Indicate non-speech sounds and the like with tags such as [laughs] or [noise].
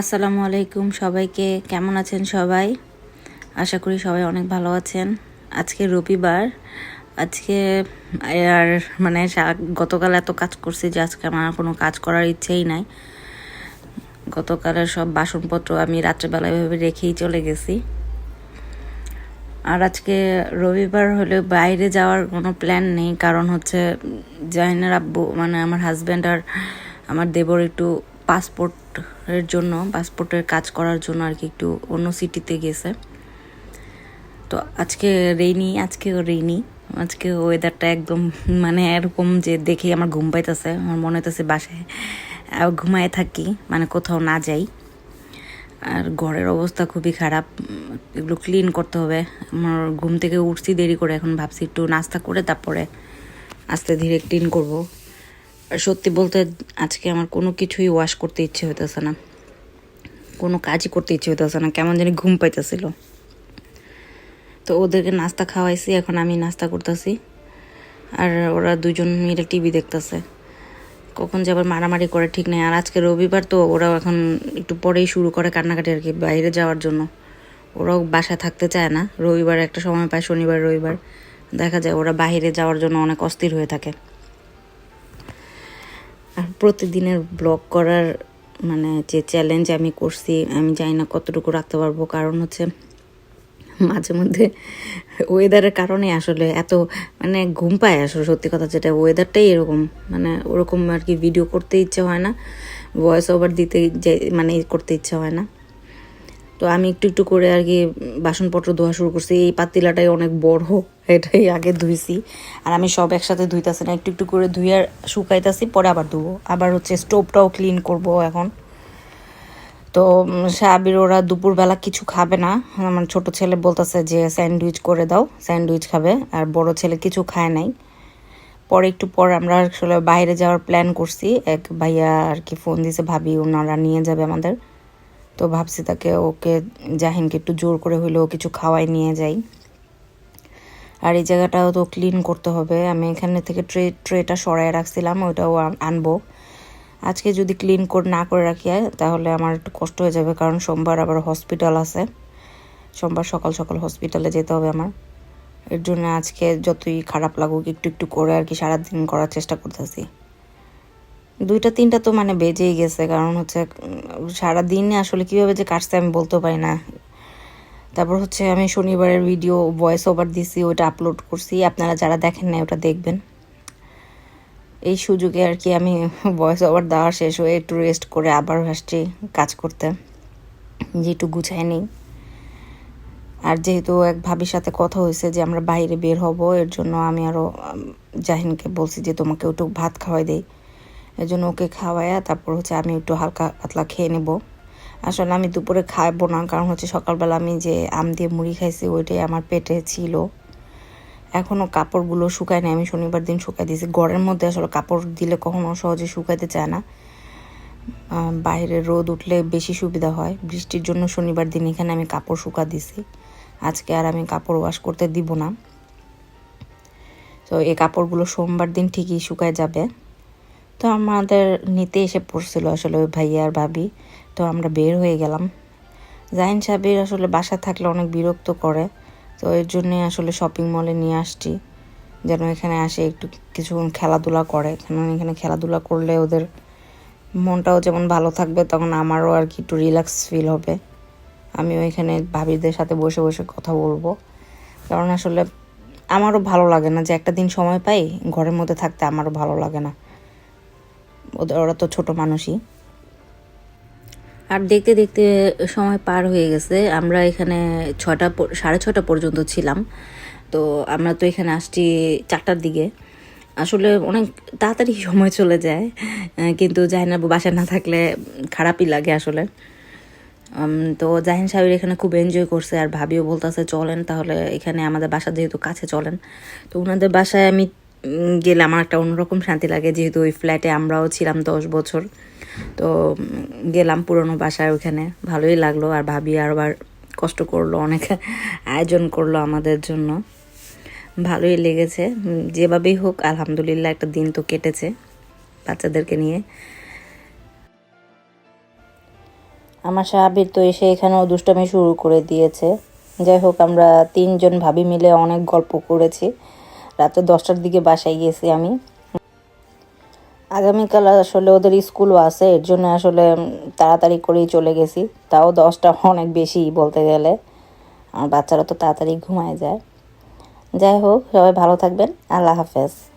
আসসালামু আলাইকুম সবাইকে। কেমন আছেন সবাই? আশা করি সবাই অনেক ভালো আছেন। আজকে রবিবার। আজকে আর মানে গতকাল এত কাজ করছি যে আজকে আমার কোনো কাজ করার ইচ্ছেই নাই। গতকালের সব বাসনপত্র আমি রাত্রেবেলা এভাবে রেখেই চলে গেছি। আর আজকে রবিবার হলে বাইরে যাওয়ার কোনো প্ল্যান নেই। কারণ হচ্ছে জাহিনের আব্বু মানে আমার হাজব্যান্ড আর আমার দেবর একটু পাসপোর্টের জন্য, পাসপোর্টের কাজ করার জন্য আর কি একটু অন্য সিটিতে গেছে। তো আজকে রেইনি আজকেও রেইনি আজকে ওয়েদারটা একদম মানে এরকম যে দেখে আমার ঘুম পাইতেছে, আমার মনে হইতেছে বাসায় ঘুমায় থাকি মানে কোথাও না যাই। আর ঘরের অবস্থা খুবই খারাপ, এগুলো ক্লিন করতে হবে। আমার ঘুম থেকে উঠছি দেরি করে, এখন ভাবছি একটু নাস্তা করে তারপরে আস্তে ধীরে ক্লিন করব। আর সত্যি বলতে আজকে আমার কোনো কিছুই ওয়াশ করতে ইচ্ছে হইতেছে না। কোনো কাজই করতে ইচ্ছে হইতেছে না, কেমন জানি ঘুম পাইতেছিল। তো ওদেরকে নাস্তা খাওয়াইছি, এখন আমি নাস্তা করতেছি। আর ওরা দুজন মিলে টিভি দেখতেছে। কখন যে আবার মারামারি করে ঠিক নেই। আর আজকে রবিবার তো ওরাও এখন একটু পরেই শুরু করে কান্নাকাটি আর কি, বাইরে যাওয়ার জন্য। ওরাও বাসায় থাকতে চায় না। রবিবার একটা সময় পায়, শনিবার, রবিবার। দেখা যায় ওরা বাইরে যাওয়ার জন্য অনেক অস্থির হয়ে থাকে। আর প্রতিদিনের ব্লগ করার মানে যে চ্যালেঞ্জ আমি করছি, আমি জানি না কতটুকু রাখতে পারব। কারণ হচ্ছে মাঝে মধ্যে ওয়েদারের কারণে আসলে এত মানে ঘুম পায় আসলে সত্যি কথা যেটা। ওয়েদারটাই এরকম মানে ওরকম আর কি ভিডিও করতে ইচ্ছে হয় না ভয়েস ওভার দিতে মানে করতে ইচ্ছা হয় না। তো আমি একটু একটু করে আর কি বাসনপত্র ধোয়া শুরু করছি। এই পাতিলাটাই অনেক বড়, এটাই আগে ধুইছি। আর আমি সব একসাথে ধুইতাছি না, একটু একটু করে ধুয়ে শুকাইতাছি, পরে আবার ধুবো। আবার হচ্ছে স্টোভটাও ক্লিন করব এখন। তো সাবির ওরা দুপুরবেলা কিছু খাবে না। আমার ছোট ছেলে বলতেছে যে স্যান্ডউইচ করে দাও স্যান্ডউইচ খাবে। আর বড় ছেলে কিছু খায় নাই। পরে একটু পর আমরা আসলে বাইরে যাওয়ার প্ল্যান করছি। এক ভাইয়া আর কি ফোন দিছে, ভাবি, ওনারা নিয়ে যাবে আমাদের। তো ভাবছি তাকে, ওকে, জাহিনকে একটু জোর করে হইলেও কিছু খাওয়াই নিয়ে যাই। আর এই জায়গাটাও তো ক্লিন করতে হবে। আমি এখানে থেকে ট্রে ট্রেটা সরাই রাখছিলাম, ওইটাও আনব। আজকে যদি ক্লিন করে, না করে রাখি তাহলে আমার একটু কষ্ট হয়ে যাবে, কারণ সোমবার আবার হসপিটাল আছে। সোমবার সকাল সকাল হসপিটালে যেতে হবে আমার। এর জন্য আজকে যতই খারাপ লাগুক, একটু একটু করে আর কি সারাদিন করার চেষ্টা করতেছি। দুইটা তিনটা তো মানে বেজেই গেছে। কারণ হচ্ছে উম, সারাদিনে আসলে কীভাবে যে কাটছে আমি বলতে পারি না। তারপর হচ্ছে আমি শনিবারের ভিডিও ভয়েস ওভার দিছি ওইটা আপলোড করছি। আপনারা যারা দেখেন না ওটা দেখবেন। এই সুযোগে আর কি আমি ভয়েস ওভার দেওয়া শেষ হয়ে একটু রেস্ট করে আবার আসছি কাজ করতে। যে একটু গুছাই নিই। আর যেহেতু এক ভাবির সাথে কথা হয়েছে যে আমরা বাইরে বের হব এর জন্য আমি আরও জাহিনকে বলছি যে তোমাকে একটু ভাত খাওয়াই দেই। এর জন্য ওকে খাওয়ায়া তারপর হচ্ছে আমি একটু হালকা পাতলা খেয়ে নেব। আসলে আমি দুপুরে খাব না, কারণ হচ্ছে সকালবেলা আমি যে আম দিয়ে মুড়ি খাইছি ওইটাই আমার পেটে ছিল। এখনও কাপড়গুলো শুকায় না আমি শনিবার দিন শুকাই দিয়েছি। গড়ের মধ্যে আসলে কাপড় দিলে কখনো সহজে শুকাইতে চায় না। বাইরে রোদ উঠলে বেশি সুবিধা হয়। বৃষ্টির জন্য শনিবার দিন এখানে আমি কাপড় শুকা দিছি আজকে আর আমি কাপড় ওয়াশ করতে দিব না। তো এই কাপড়গুলো সোমবার দিন ঠিকই শুকায় যাবে। তো আমাদের নিতে এসে পড়ছিল আসলে ওই ভাইয়া আর ভাবি। তো আমরা বের হয়ে গেলাম। জাহিন সাহেবের আসলে বাসা থাকলে অনেক বিরক্ত করে। তো এর জন্যে আসলে শপিং মলে নিয়ে আসছি। যেন এখানে আসে একটু কিছুক্ষণ খেলাধুলা করে। কারণ এখানে খেলাধুলা করলে ওদের মনটাও যেমন ভালো থাকবে, তখন আমারও আর কি একটু রিল্যাক্স ফিল হবে। আমিও ওইখানে ভাবিদের সাথে বসে বসে কথা বলব। কারণ আসলে আমারও ভালো লাগে না যে একটা দিন সময় পাই, ঘরের মধ্যে থাকতে আমারও ভালো লাগে না। ওরা তো ছোট মানুষই। আর দেখতে দেখতে সময় পার হয়ে গেছে। আমরা এখানে ছটা সাড়ে ছটা পর্যন্ত ছিলাম। তো আমরা তো এখানে আসছি চারটার দিকে। আসলে অনেক তাড়াতাড়ি সময় চলে যায়। কিন্তু জাহিনাবু বাসায় না থাকলে খারাপই লাগে আসলে। তো জাহিন সাহেবের এখানে খুব এনজয় করছে আর ভাবিও বলতেছে, চলেন তাহলে এখানে আমাদের বাসা যেহেতু কাছে, চলেন। তো ওনাদের বাসায় আমি গেলে আমার একটা অন্যরকম শান্তি লাগে, যেহেতু ওই ফ্ল্যাটে আমরাও ছিলাম দশ বছর। তো গেলাম পুরনো বাসায় ওখানে ভালোই লাগল। আর ভাবি আবার কষ্ট করল, অনেক [laughs] আয়োজন করল আমাদের জন্য। ভালোই লেগেছে। যেভাবেই হোক, আলহামদুলিল্লাহ একটা দিন তো কেটেছে বাচ্চাদেরকে নিয়ে। আমার সাহাবির তো এসে এখানেও দুষ্টামি শুরু করে দিয়েছে। যাই হোক, আমরা তিনজন ভাবি মিলে অনেক গল্প করেছি। রাতে দশটার দিকে বাসায় গিয়েছি আমি। আগামীকাল আসলে ওদের স্কুলও আছে, এর জন্য আসলে তাড়াতাড়ি করেই চলে গেছি। তাও দশটা অনেক বেশি বলতে গেলে। আমার বাচ্চারা তো তাড়াতাড়ি ঘুমায় যায়। যাই হোক, সবাই ভালো থাকবেন। আল্লাহ হাফেজ।